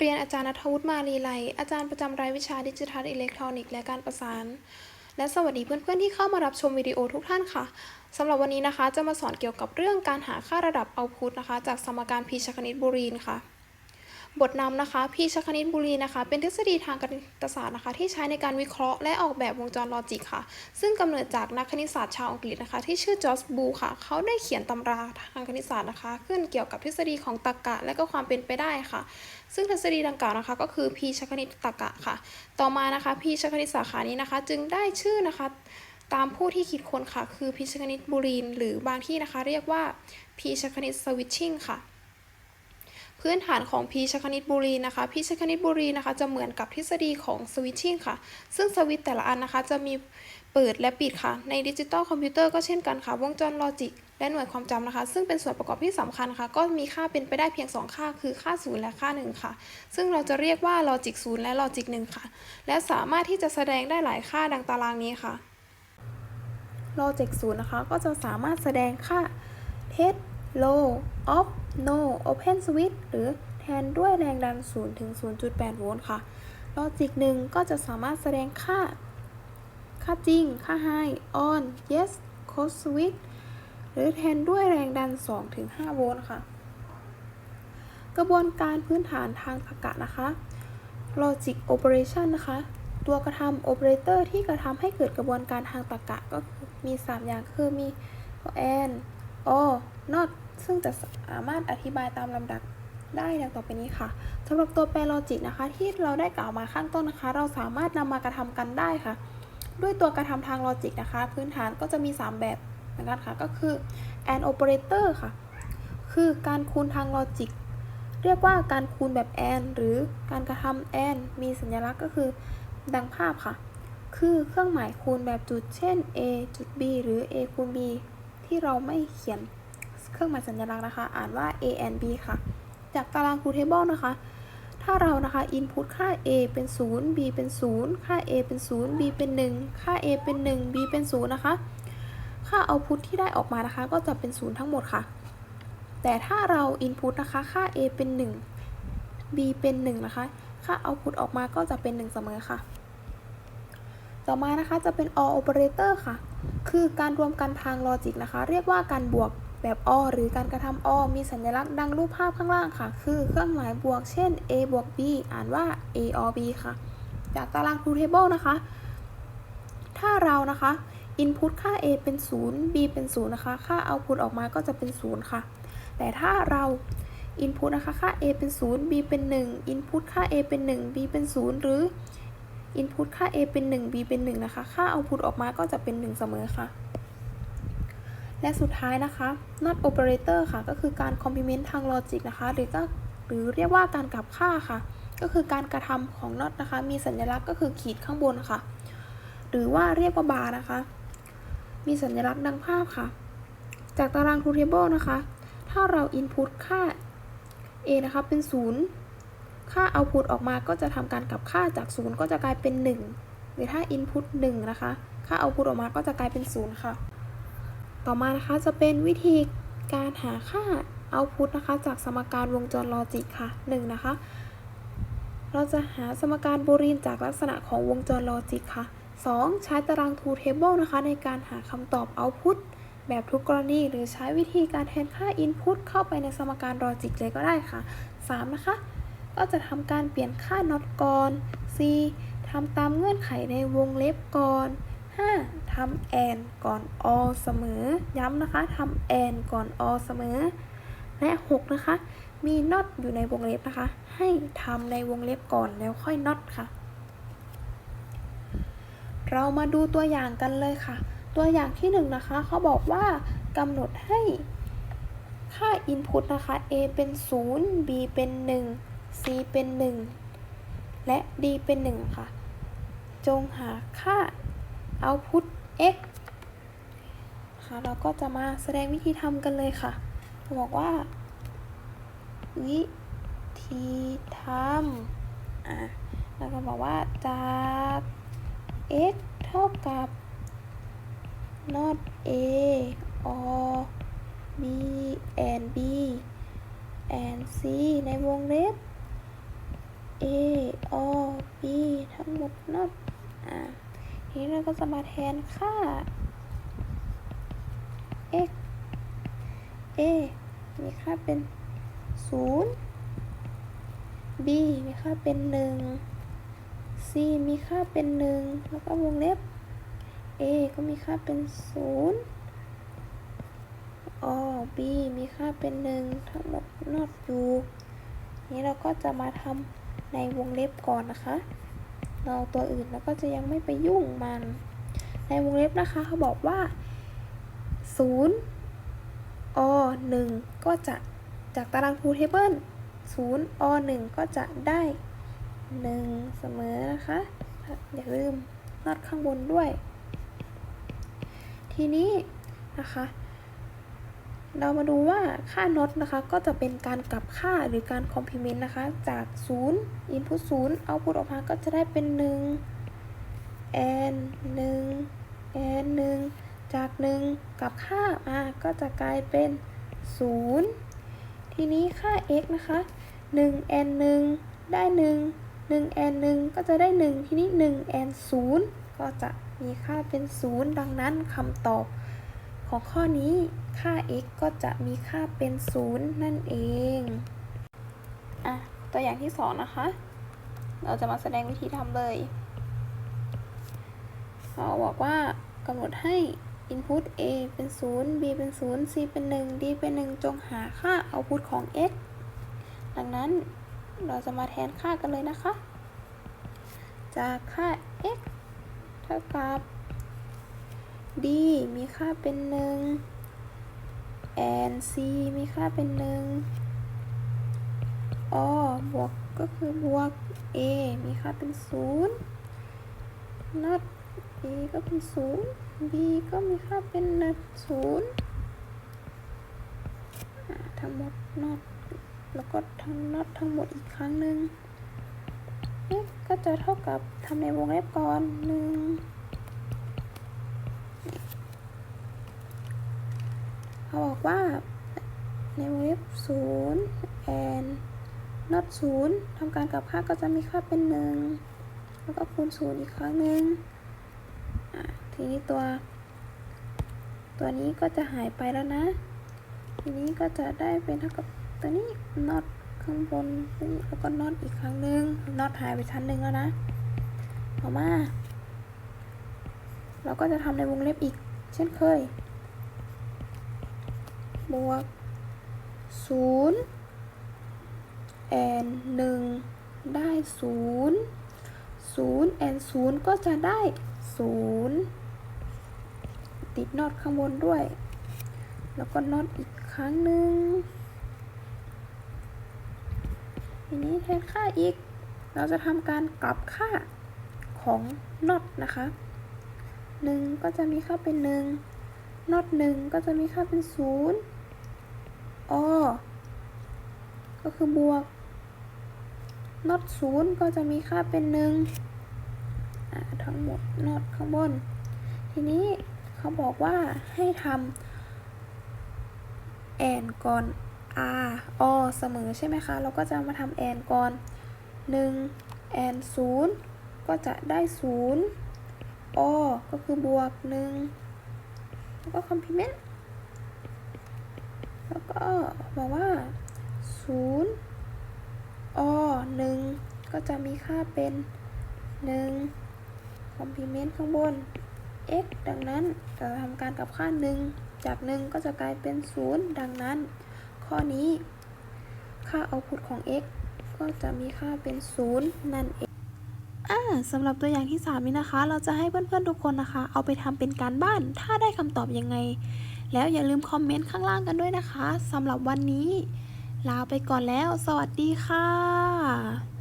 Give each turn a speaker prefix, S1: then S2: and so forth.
S1: เรียนอาจารย์นัทวุฒิมาลีไล อาจารย์ประจำรายวิชาดิจิทัลอิเล็กทรอนิกส์และการประสาน และสวัสดีเพื่อนๆที่เข้ามารับชมวิดีโอทุกท่านค่ะสำหรับวันนี้นะคะ จะมาสอนเกี่ยวกับเรื่องการหาค่าระดับเอาพุตนะคะ จากสมการพีชคณิตบุรีนค่ะ บทนำนะคะ พีชคณิตบุรีนะคะ เป็นทฤษฎีทางคณิตศาสตร์นะคะ ที่ใช้ในการวิเคราะห์และออกแบบวงจรลอจิกค่ะ ซึ่งกำเนิดจากนักคณิตศาสตร์ชาวอังกฤษนะคะ ที่ชื่อจอร์จบูค่ะ เขาได้เขียนตำราทางคณิตศาสตร์นะคะ ขึ้นเกี่ยวกับทฤษฎีของตรรกะและก็ความเป็นไปได้ค่ะ ซึ่งทฤษฎีดังกล่าวนะคะ ก็คือพีชคณิตตรรกะค่ะ ต่อมานะคะพีชคณิตสาขานี้นะคะ จึงได้ชื่อนะคะตามผู้ที่คิดค้นค่ะ คือพีชคณิตบูรีนหรือบางที่นะคะ เรียกว่าพีชคณิตสวิตชิ่งค่ะ พื้นฐานของพีชคณิตบุรีนะคะพีชคณิตบุรีนะคะจะเหมือนกับทฤษฎีของสวิตชิ่งค่ะ ซึ่งสวิตแต่ละอันนะคะจะมีเปิดและปิดค่ะ ในดิจิตอลคอมพิวเตอร์ก็เช่นกันค่ะ วงจรลอจิกและหน่วยความจำนะคะ ซึ่งเป็นส่วนประกอบที่สำคัญค่ะ ก็มีค่าเป็นไปได้เพียง 2 ค่า คือค่า 0 และค่า 1 ค่ะ ซึ่งเราจะเรียกว่าลอจิก0และลอจิก1ค่ะ และสามารถที่จะแสดงได้หลายค่าดังตารางนี้ค่ะลอจิก0นะคะ ก็จะสามารถแสดงค่า test low off no open switch หรือแทนด้วยแรงดัน 0 ถึง 0.8 โวลต์ค่ะ ลอจิก1ก็จะสามารถแสดงค่า ค่าจริง ค่า high on yes close switch หรือแทนด้วยแรงดัน 2 ถึง 5 โวลต์ค่ะ กระบวนการพื้นฐานทางตรรกะนะคะ logic operation นะคะ ตัวกระทำ operator ที่กระทำให้เกิดกระบวนการทางตรรกะก็มี 3 อย่างคือมี and or not ซึ่งจะสามารถอธิบายตามลำดับได้ดังต่อไปนี้ค่ะสำหรับตัวแปรลอจิกนะคะ ที่เราได้กล่าวมาข้างต้นนะคะ เราสามารถนำมากระทำกันได้ค่ะ ด้วยตัวกระทำทางลอจิกนะคะ พื้นฐานก็จะมี 3 แบบเหมือนกันค่ะก็คือ and operator ค่ะ คือการคูณทางลอจิก เรียกว่าการคูณแบบ and หรือการกระทำ and มีสัญลักษณ์ก็คือดังภาพค่ะ คือเครื่องหมายคูณแบบจุดเช่น a จุด b หรือ a คูณ b ที่เราไม่เขียน เครื่องหมายสัญลักษณ์นะคะ อ่านว่า a and b ค่ะ จากตาราง True Table นะคะ ถ้าเรานะคะ input ค่า a เป็น 0 b เป็น 0 ค่า a เป็น 0 b เป็น 1 ค่า a เป็น 1 b เป็น 0 นะคะ ค่า output ที่ได้ออกมานะคะ ก็จะเป็น 0 ทั้งหมดค่ะ แต่ถ้าเรา input นะคะ ค่า a เป็น 1 b เป็น 1 นะคะ ค่า output ออกมาก็จะเป็น 1 เสมอค่ะต่อมานะคะจะเป็น or operator ค่ะ คือการรวมกันทางลอจิกนะคะ เรียกว่าการบวก แบบ or หรือการกระทำ or มีสัญลักษณ์ดังรูปภาพข้างล่างค่ะ คือเครื่องหมายบวกเช่น a บวก b อ่านว่า a or b ค่ะ จากตาราง True Table นะคะ ถ้าเรานะคะ input ค่า a เป็น 0 b เป็น 0 นะคะ ค่า output ออกมาก็จะเป็น 0 ค่ะ แต่ถ้าเรา input นะคะ ค่า a เป็น 0 b เป็น 1 input ค่า a เป็น 1 b เป็น 0 หรือ input ค่า a เป็น 1 b เป็น 1 นะคะ ค่า output ออกมาก็จะเป็น 1 เสมอค่ะ และสุดท้ายนะคะ not operator ค่ะ ก็คือการ complement ทางลอจิกนะคะ หรือก็หรือเรียกว่าการกลับค่าค่ะ ก็คือการกระทำของ not นะคะ มีสัญลักษณ์ก็คือขีดข้างบนค่ะ หรือว่าเรียกว่าบาร์นะคะ มีสัญลักษณ์ดังภาพค่ะ จากตาราง True Table นะคะ ถ้าเรา input ค่า a นะคะ เป็น 0 ค่า output ออกมาก็จะทำการกลับค่าจาก 0 ก็จะกลายเป็น 1 หรือถ้า input 1 นะคะ ค่า output ออกมาก็จะกลายเป็น 0 ค่ะ ต่อมานะคะจะเป็นวิธีการหาค่า output นะคะจากสมการวงจรลอจิกค่ะ1นะคะ เราจะหาสมการบูรีนจากลักษณะของวงจรลอจิกค่ะ 2. ใช้ตาราง True Table นะคะ ในการหาคำตอบ output แบบทุกกรณี หรือใช้วิธีการแทนค่า input เข้าไปในสมการลอจิกเลยก็ได้ค่ะ 3. นะคะ ก็จะทำการเปลี่ยนค่า not ก่อน c ทำตามเงื่อนไขในวงเล็บก่อน 5. ทำ and ก่อน or เสมอ ย้ำนะคะทำ and ก่อน or เสมอ และ 6 นะคะ มี not อยู่ในวงเล็บนะคะ ให้ทำในวงเล็บก่อนแล้วค่อย not ค่ะ เรามาดูตัวอย่างกันเลยค่ะ ตัวอย่างที่ 1 นะคะ เขาบอกว่ากำหนดให้ค่า input นะคะ a เป็น 0 b เป็น 1 c เป็น 1 และ d เป็น 1 ค่ะ จงหาค่า output x ค่ะเราก็จะมาแสดงวิธีทำกันเลยค่ะบอกว่า วิธีทำอะแล้วก็บอกว่าจาก x เท่ากับ not a or b and b and c ในวงเล็บ a or b ทั้งหมด not อ่า นี้เราก็จะมาแทนค่า x a มีค่าเป็น 0 b มีค่าเป็น 1 c มีค่าเป็น 1 แล้วก็วงเล็บ a ก็มีค่าเป็น0อ b มีค่าเป็น 1 ทั้งหมด not อยู่นี้เราก็จะมาทำในวงเล็บก่อนนะคะ เราตัวอื่นเราก็จะยังไม่ไปยุ่งมัน ในวงเล็บนะคะเขาบอกว่า0อ1ก็จะจากตาราง two table 0อ1ก็จะได้ 1 เสมอนะคะ อย่าลืมนอดข้างบนด้วย ทีนี้นะคะ เรามาดูว่าค่าน็อตนะคะ ก็จะเป็นการกลับค่าหรือการคอมพลีเมนต์นะคะ จาก 0 input 0 output ออกมาก็จะได้เป็น 1 and 1 and 1 จาก 1 กับค่ามาก็จะกลายเป็น 0 ทีนี้ค่า x นะคะ1 and 1 ได้ 1 1 and 1 ก็จะได้ 1 ทีนี้ 1 and 0 ก็จะมีค่าเป็น 0 ดังนั้นคำตอบ ของข้อนี้ค่า x ก็จะมีค่าเป็น 0 นั่นเองอะตัวอย่างที่ 2 นะคะ เราจะมาแสดงวิธีทำเลย เราบอกว่ากำหนดให้ input a เป็น 0 b เป็น 0 c เป็น 1 d เป็น 1 จงหาค่า output ของ x ดังนั้นเราจะมาแทนค่ากันเลยนะคะ จากค่า x เท่ากับ d มีค่าเป็น1 and c มีค่าเป็น1 o บวกก็คือบวก a มีค่าเป็น0 not a ก็เป็น0 b ก็มีค่าเป็น0อ่าทั้งหมด not แล้วก็ทั้ง not ทั้งหมดอีกครั้งหนึ่งก็จะเท่ากับทำในวงเล็บก่อน1 เขาบอกว่าในวงเล็บ0 and not 0ทำการกลับค่าก็จะมีค่าเป็น1แล้วก็คูณ0อีกครั้งหนึ่งทีนี้ตัว ตัวนี้ก็จะหายไปแล้วนะ ทีนี้ก็จะได้เป็นเท่ากับตัวนี้ not ข้างบนแล้วก็ not อีกครั้งหนึ่ง not หายไปชั้นหนึ่งแล้วนะต่อมา เราก็จะทำในวงเล็บอีก เช่นเคย บวกศูนย์แอนหนึ่งได้ศูนย์ศูนย์แอนศูนย์ก็จะได้ศูนย์ติดน็อตข้างบนด้วย แล้วก็น็อตอีกครั้งหนึ่งทีนี้แทนค่าอีก เราจะทำการกลับค่าของน็อตนะคะ1ก็จะมีค่าเป็น1น็อต1ก็จะมีค่าเป็น0 อ้อก็คือบวกน็อตศูนย์ก็จะมีค่าเป็นหนึ่งทั้งหมดน็อตข้างบน ทีนี้เขาบอกว่าให้ทำแอนก่อน r อเสมอใช่ไหมคะ เราก็จะมาทำแอนก่อน1แอนศูนย์ก็จะได้ศูนย์อก็คือบวก 1 แล้วก็คอมพลเมนต์ ก็บอกว่า0 o 1ก็จะมีค่าเป็น 1 คอมพลีเมนต์ข้างบน x ดังนั้นจะทำการกับค่า 1 จาก 1 ก็จะกลายเป็น 0 ดังนั้น ข้อนี้ค่า output ของ x ก็จะมีค่าเป็น 0 นั่นเองสำหรับตัวอย่างที่ 3 นี้นะคะ เราจะให้เพื่อนๆทุกคนนะคะ เอาไปทำเป็นการบ้าน ถ้าได้คำตอบยังไง แล้วอย่าลืมคอมเมนต์ข้างล่างกันด้วยนะคะสำหรับวันนี้ ลาไปก่อนแล้ว สวัสดีค่ะ